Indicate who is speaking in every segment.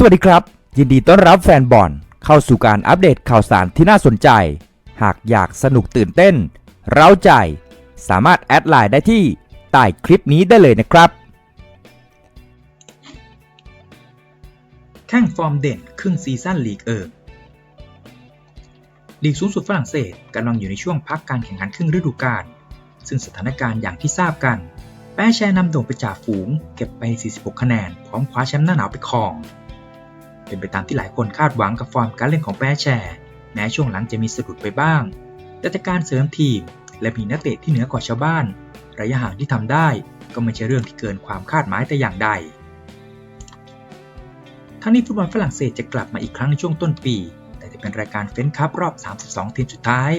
Speaker 1: สวัสดีครับ ยินดีต้อนรับแฟนบอลเข้าสู่การอัปเดตข่าวสารที่น่าสนใจ หากอยากสนุกตื่นเต้น เร้าใจ สามารถแอดไลน์ได้ที่ใต้คลิปนี้ได้เลยนะครับ
Speaker 2: แข้งฟอร์มเด่นครึ่งซีซั่นลีกเอิงลีกสูงสุดฝรั่งเศสกำลังอยู่ในช่วงพักการแข่งขันครึ่งฤดูกาลซึ่งสถานการณ์อย่างที่ทราบกัน แป้แชร์นำโด่งไปจ่าฝูง เก็บไป 46 คะแนน พร้อมคว้าแชมป์หน้าหนาวไปครอง เป็นไปตามที่หลายคนคาดหวังกับฟอร์มการเล่นของแป้แชร์แม้ช่วงหลังจะมีสะดุดไปบ้าง แต่จากการเสริมทีม และมีนักเตะที่เหนือกว่าชาวบ้าน ระยะห่างที่ทำได้ ก็ไม่ใช่เรื่องที่เกินความคาดหมายแต่อย่างใด ทั้งนี้ฟุตบอลฝรั่งเศสจะกลับมาอีกครั้งในช่วงต้นปี แต่จะเป็นรายการเฟ้นคัพรอบ 32 ทีมสุดท้าย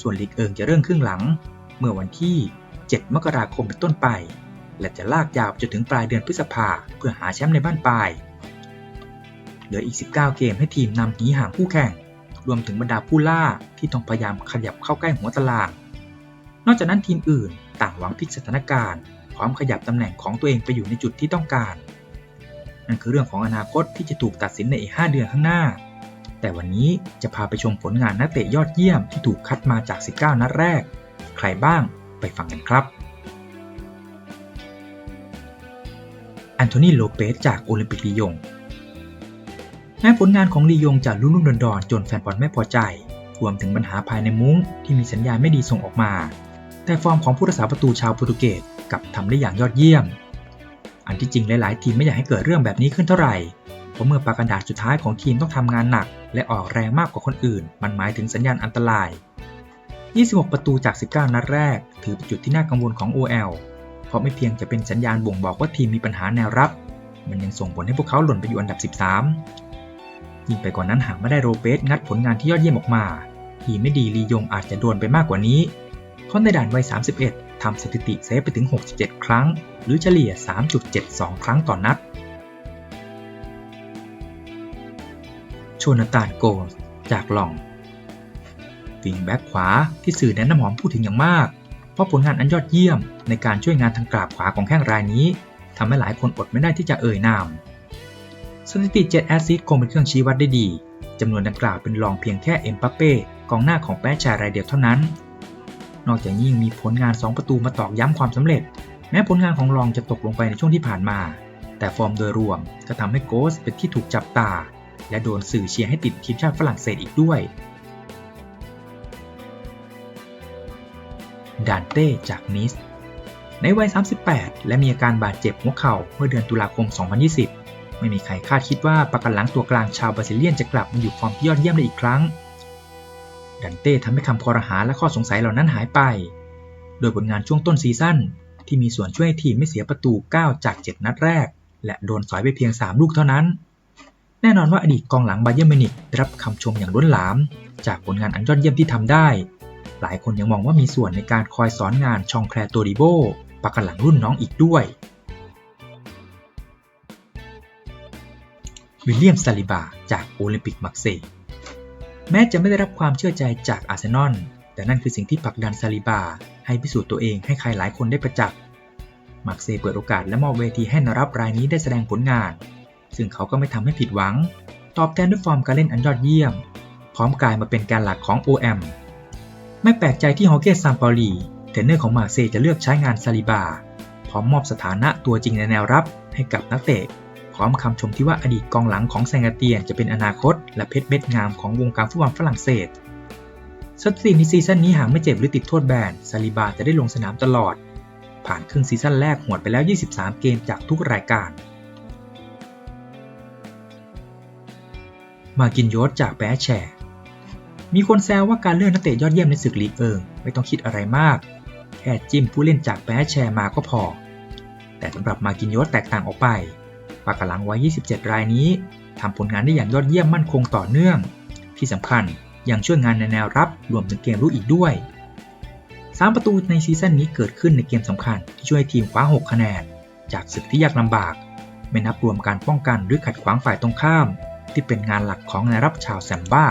Speaker 2: ส่วนลีกเอิงจะเริ่มครึ่งหลัง เมื่อวันที่ 7 มกราคมเป็นต้นไป และจะลากยาวจนถึงปลายเดือนพฤษภาเพื่อหาแชมป์ในบ้านปลาย เหลืออีก 19 เกมให้ทีมนำหนีห่างคู่แข่ง รวมถึงบรรดาผู้ล่าที่ต้องพยายามขยับเข้าใกล้หัวตาราง นอกจากนั้นทีมอื่นต่างหวังพลิกสถานการณ์พร้อมขยับตำแหน่งของตัวเองไปอยู่ในจุดที่ต้องการ นั่นคือเรื่องของอนาคตที่จะถูกตัดสินในอีก 5 เดือนข้างหน้า แต่วันนี้จะพาไปชมผลงานนักเตะยอดเยี่ยมที่ถูกคัดมาจาก 19 นัดแรก ใครบ้างไปฟังกันครับแอนโทนี โลเปสจากโอลิมปิกลียง แม้ผลงานของลียงจะรุ่มๆดอนๆจนแฟนบอลไม่พอใจ รวมถึงปัญหาภายในมุ้งที่มีสัญญาณไม่ดีส่งออกมา แต่ฟอร์มของผู้รักษาประตูชาวโปรตุเกสกลับทำได้อย่างยอดเยี่ยม อันที่จริงหลายๆ ทีมไม่อยากให้เกิดเรื่องแบบนี้ขึ้นเท่าไหร่ เพราะเมื่อปากกระดาษสุดท้ายของทีมต้องทำงานหนัก และออกแรงมากกว่าคนอื่น มันหมายถึงสัญญาณอันตราย 26 ประตูจาก 19 นัดแรก ถือเป็นจุดที่น่ากังวลของ OL เพราะไม่เพียงจะเป็นสัญญาณบ่งบอกว่าทีมมีปัญหาแนวรับ มันยังส่งผลให้พวกเขาหล่นไปอยู่อันดับ 13 ยิ่งไปกว่านั้นหากไม่ได้โรเบสงัดผลงานที่ยอดเยี่ยมออกมาทีไม่ดีลียงอาจจะโดนไปมากกว่านี้เพราะในด่านวัย 31 ทำสถิติเซฟไปถึง 67 ครั้ง หรือเฉลี่ย 3.72 ครั้งต่อนนัด โชนาตานโกลจากหลองวิงแบ็กขวาที่สื่อแนะนำหอมพูดถึงอย่างมาก เพราะผลงานอันยอดเยี่ยมในการช่วยงานทางกราบขวาของแข้งรายนี้ทำให้หลายคนอดไม่ได้ที่จะเอ่ยนาม สถิติ 7 แอสซิสต์คงเป็นเครื่องชี้วัดได้ดี จำนวนดังกล่าวเป็นรองเพียงแค่เอ็มปัปเป้กองหน้าของแป้ชารายเดียวเท่านั้น นอกจากนี้ยังมีผลงาน 2 ประตูมาตอกย้ำความสำเร็จ แม้ผลงานของรองจะตกลงไปในช่วงที่ผ่านมา แต่ฟอร์มโดยรวมก็ทำให้โกสเป็นที่ถูกจับตา และโดนสื่อเชียร์ให้ติดทีมชาติฝรั่งเศสอีกด้วยดานเต้จากนิสในวัย 38 และมีอาการบาดเจ็บหัวเข่าเมื่อเดือนตุลาคม 2020 ไม่มีใครคาดคิดว่าปากกันหลังตัวกลางชาวบราซิเลียนจะกลับมาอยู่ฟอร์มที่ยอดเยี่ยมได้อีกครั้ง ดันเต้ทำให้คำคอรหาและข้อสงสัยเหล่านั้นหายไป โดยผลงานช่วงต้นซีซั่นที่มีส่วนช่วยให้ทีมไม่เสียประตู 9 จาก 7 นัดแรก และโดนสอยไปเพียง 3 ลูกเท่านั้น แน่นอนว่าอดีตกองหลังบาเยอร์มินิกได้รับคำชมอย่างล้นหลาม จากผลงานอันยอดเยี่ยมที่ทำได้ หลายคนยังมองว่ามีส่วนในการคอยสอนงานชองแคลโตริโบปากกันหลังรุ่นน้องอีกด้วย วิลเลียมซาลิบาจากโอลิมปิกมักเซย์แม้จะไม่ได้รับความเชื่อใจจากอาร์เซนอลแต่นั่นคือสิ่งที่ผลักดันซาลิบา ให้พิสูจน์ตัวเองให้ใครหลายคนได้ประจักษ์มักเซยเปิดโอกาสและมอบเวทีให้นารับรายนี้ได้แสดงผลงาน ซึ่งเขาก็ไม่ทำให้ผิดหวัง ตอบแทนด้วยฟอร์มการเล่นอันยอดเยี่ยม พร้อมกลายมาเป็นการหลักของ OM ไม่แปลกใจที่ฮอเกสซามปาลีเทรนเนอร์ของมาเซจะเลือกใช้งานซาลิบา พร้อมมอบสถานะตัวจริงในแนวรับให้กับนักเตะ พร้อมคำชมที่ว่าอดีตกองหลังของแซงกาเตียนจะเป็นอนาคต และเพชรเม็ดงามของวงการฟุตบอลฝรั่งเศสสถิติในซีซั่นนี้หากไม่เจ็บหรือติดโทษแบนซาลิบาจะได้ลงสนามตลอด ผ่านครึ่งซีซั่นแรกหวดไปแล้ว 23 เกมจากทุกรายการ มากินโยศจากแปแชร์มีคนแซวว่าการเลือกนักเตะยอดเยี่ยมในศึกลีกเอิงไม่ต้องคิดอะไรมาก แค่จิ้มผู้เล่นจากแปแชร์มาก็พอ แต่สำหรับมากินโยศแตกต่างออกไป ปากกาลังวัย 27 รายนี้ทำผลงานได้อย่างยอดเยี่ยมมั่นคงต่อเนื่อง ที่สำคัญยังช่วยงานในแนวรับรวมถึงเกมรุกอีกด้วย 3 ประตูในซีซั่นนี้เกิดขึ้นในเกมสำคัญที่ช่วยทีมคว้า 6 คะแนน จากศึกที่ยากลำบาก ไม่นับรวมการป้องกันหรือขัดขวางฝ่ายตรงข้าม ที่เป็นงานหลักของนายรับชาวแซมบ้า